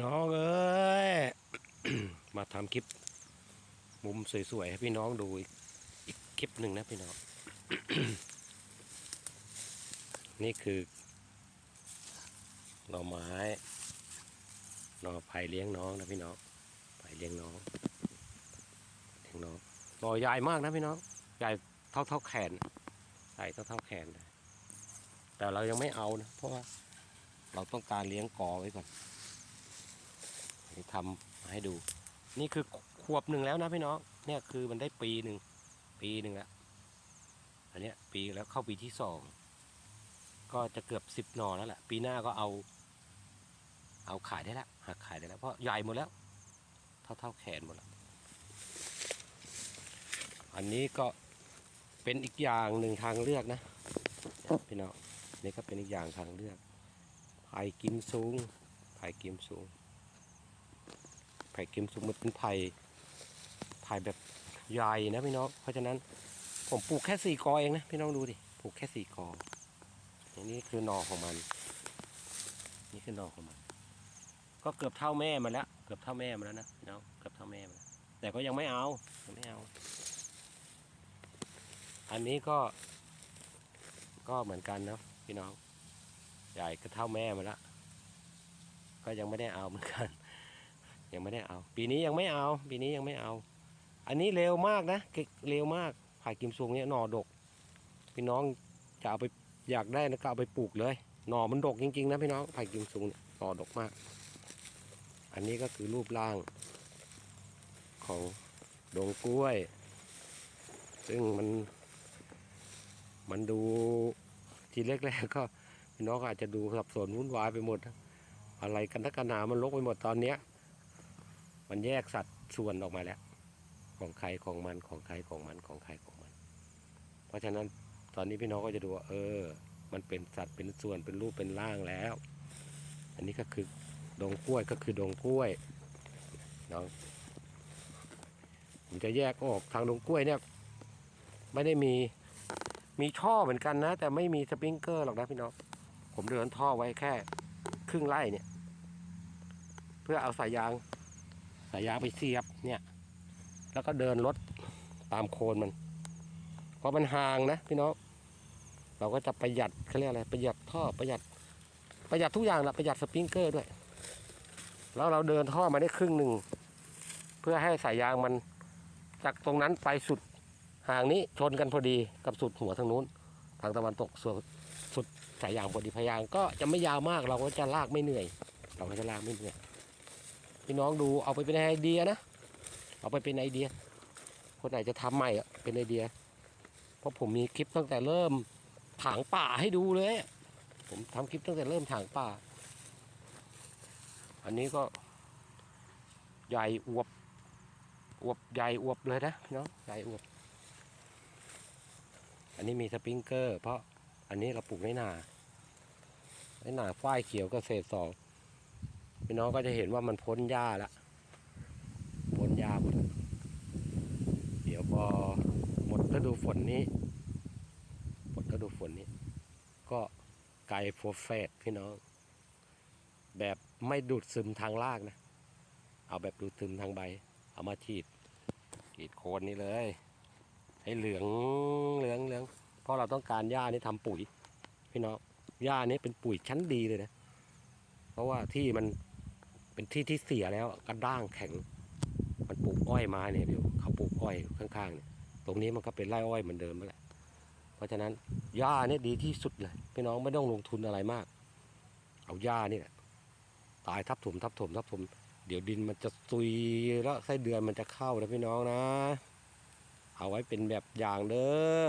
น้องเอ้ย มาทำคลิป มุมสวยๆให้พี่น้องดูอีกคลิปหนึ่งนะพี่น้อง นี่คือหน่อไม้หน่อไผ่เลี้ยงน้องนะพี่น้องไผ่เลี้ยงน้องเลี้ยงน้องหน่อใหญ่มากนะพี่น้องใหญ่เท่าเท่าแขนใหญ่เท่าเท่าแขนแต่เรายังไม่เอานะเพราะว่าเราต้องการเลี้ยงกอไว้ก่อน นี่ทำให้ดู นี่คือขวบหนึ่งแล้วนะพี่น้อง เนี่ยคือมันได้ปีหนึ่ง ปีหนึ่งแล้วอันเนี้ยปีแล้วเข้าปีที่สอง ก็จะเกือบสิบหน่อแล้วแหละ ปีหน้าก็เอา เอาขายได้แล้วหักขายได้แล้ว เพราะใหญ่หมดแล้ว เท่าเท่าแขนหมดแล้ว อันนี้ก็เป็นอีกอย่างหนึ่งทางเลือกนะพี่น้องนี่ก็เป็นอีกอย่างทางเลือกไผ่กิมสูงไผ่กิมสูง ไผ่เค็มสุกมันเป็นไผ่ไผ่แบบใหญ่นะพี่น้อง เพราะฉะนั้นผมปลูกแค่สี่กอเองนะพี่น้องดูดิปลูกแค่สี่กออันนี้คือหน่อของมัน นี่คือหน่อของมัน ก็เกือบเท่าแม่มันแล้ว เกือบเท่าแม่มันแล้วนะพี่น้องเกือบเท่าแม่มันแต่ก็ยังไม่เอายังไม่เอา อันนี้ก็ ก็เหมือนกันนะพี่น้อง ใหญ่ก็เท่าแม่มันละก็ยังไม่ได้เอาเหมือนกัน ยังไม่ได้เอา ปีนี้ยังไม่เอา ปีนี้ยังไม่เอา อันนี้เร็วมากนะเร็วมากผ่ากิมซุงเนี่ยหน่อดก พี่น้องจะเอาไปอยากได้นะก็เอาไปปลูกเลย หน่อมันดกจริงๆนะพี่น้องผ่ากิมซุงเนี่ยหน่อดกมาก อันนี้ก็คือรูปร่าง ของดงกล้วย ซึ่งมัน มันดูทีแรกๆก็พี่น้องอาจจะดูสับสนวุ่นวายไปหมด อะไรกันทักกันหนามันลกไปหมดตอนเนี้ย มันแยกสัดส่วนออกมาแล้ว ของใครของมันของใครของมันของใครของมัน เพราะฉะนั้นตอนนี้พี่น้องก็จะดูว่าเออ มันเป็นสัตว์เป็นส่วนเป็นรูปเป็นร่างแล้ว อันนี้ก็คือดงกล้วยก็คือดงกล้วยน้องผมจะแยกออกทางดงกล้วยเนี่ย ไม่ได้มีมีท่อเหมือนกันนะ แต่ไม่มีสปริงเกอร์หรอกนะพี่น้องผมเดินท่อไว้แค่ ครึ่งไร่เนี่ย เพื่อเอาสายยาง สายยางไปเสียบเนี่ย แล้วก็เดินรถตามโคนมัน เพราะมันห่างนะพี่น้องเราก็จะประหยัดเขาเรียกอะไรประหยัดท่อประหยัด ประหยัดทุกอย่างละประหยัดสปริงเกอร์ด้วย แล้วเราเดินท่อมาได้ครึ่งหนึ่งเพื่อให้สายยางมันจากตรงนั้นไปสุดห่างนี้ชนกันพอดีกับสุดหัวทางนู้น ทางตะวันตกส่วนสุดสายยางพอดีพยางก็จะไม่ยาวมากเราก็จะลากไม่เหนื่อย เราก็จะลากไม่เหนื่อย พี่น้องดูเอาไปเป็นไอเดียนะ เอาไปเป็นไอเดีย คนไหนจะทำใหม่อะเป็นไอเดีย เพราะผมมีคลิปตั้งแต่เริ่มถางป่าให้ดูเลย ผมทำคลิปตั้งแต่เริ่มถางป่า อันนี้ก็ ใหญ่อวบอวบใหญ่อวบเลยนะพี่น้องใหญ่อวบ อันนี้มีสปริงเกอร์ เพราะอันนี้เราปลูกในนาในนาฝ้ายเขียวเกษตรสอง พี่น้องก็จะเห็นว่ามันพ้นหญ้าละพ้นหญ้าหมดเดี๋ยวพอหมดฤดูฝนนี้หมดฤดูฝนนี้ ก็ไกลโฟเฟตพี่น้อง แบบไม่ดูดซึมทางรากนะ เอาแบบดูดซึมทางใบ เอามาฉีดฉีดโคนนี้เลย ให้เหลืองเหลืองเหลืองเพราะเราต้องการหญ้านี่ทำปุ๋ย พี่น้องหญ้านี้เป็นปุ๋ยชั้นดีเลยนะ เพราะว่าที่มัน เป็นที่ที่เสียแล้วกระด้างแข็ง มันปลูกอ้อยมาเนี่ยเดี๋ยวเขาปลูกอ้อยข้างๆเนี่ยตรงนี้มันก็เป็นไร่อ้อยเหมือนเดิมแหละเพราะฉะนั้นหญ้าเนี่ยดีที่สุดเลยพี่น้องไม่ต้องลงทุนอะไรมาก เอาหญ้านี่แหละตายทับถมทับถมทับถมเดี๋ยวดินมันจะซุยแล้วไส้เดือนมันจะเข้านะพี่น้องนะ เอาไว้เป็นแบบอย่างเด้อ